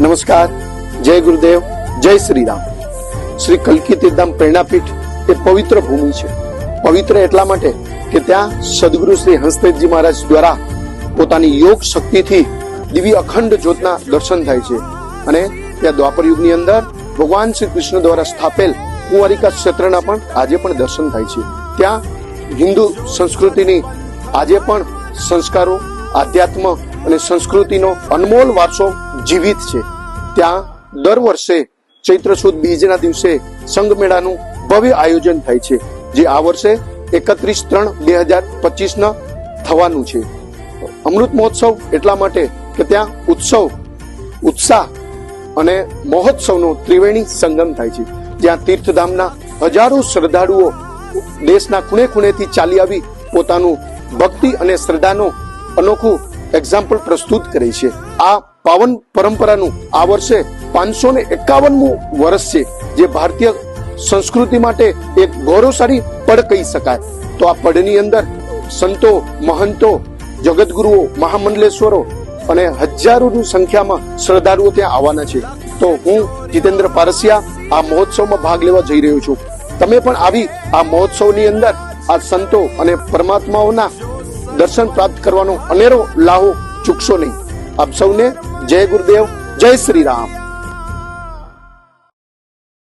નમસ્કાર. જય ગુરુદેવ, જય શ્રી રામ શ્રી કલકી તીર્થધામ પ્રેરણાપીઠ એ પવિત્ર ભૂમિ છે. પવિત્ર એટલા માટે કે ત્યાં સદગુરુ શ્રી હંસદેવજી મહારાજ દ્વારા પોતાની યોગ શક્તિથી દિવ્ય અખંડ જ્યોતના દર્શન થાય છે. અને ત્યાં દ્વાપર યુગની અંદર ભગવાન શ્રી કૃષ્ણ દ્વારા સ્થાપેલ કુંવારિકા ક્ષેત્રના પણ આજે પણ દર્શન થાય છે. ત્યાં હિન્દુ સંસ્કૃતિની આજે પણ સંસ્કારો, આધ્યાત્મ અને સંસ્કૃતિનો અનમોલ વારસો જીવિત છે. ત્યાં દર વર્ષે ચૈત્ર સુદ બીજના દિવસે સંઘ મેળાનું ભવ્ય આયોજન થાય છે, જે આ વર્ષે એકત્રીસ ત્રણ બે હજાર પચીસ ના થવાનું છે. અમૃત મહોત્સવ એટલા માટે કે ત્યાં ઉત્સવ, ઉત્સાહ અને મહોત્સવનો ત્રિવેણી સંગમ થાય છે. જ્યાં તીર્થધામના હજારો શ્રદ્ધાળુઓ દેશના ખૂણે ખૂણેથી ચાલી આવી પોતાનું ભક્તિ અને શ્રદ્ધાનો અનોખું એક્ઝામ્પલ પ્રસ્તુત કરે છે. આ પાવન પરંપરાનું આ વર્ષે પાંચસો ને એકાવનમું વર્ષ છે, જે ભારતીય સંસ્કૃતિ માટે એક ગૌરવશાળી પડ કહી શકાય. તો આ પડની અંદર સંતો, મહંતો જગતગુરુઓ મહામંડલેશ્વરો અને હજારોની સંખ્યામાં શ્રદ્ધાળુઓ ત્યાં આવવાના છે. તો હું જીતેન્દ્ર પારસિયા આ મહોત્સવમાં ભાગ લેવા જઈ રહ્યો છું. તમે પણ આવી આ મહોત્સવની અંદર આ સંતો અને પરમાત્માઓના દર્શન પ્રાપ્ત કરવાનો અનેરો લાહો ચૂકશો નહીં. આપ સૌને જય ગુરુદેવ જય શ્રી રામ.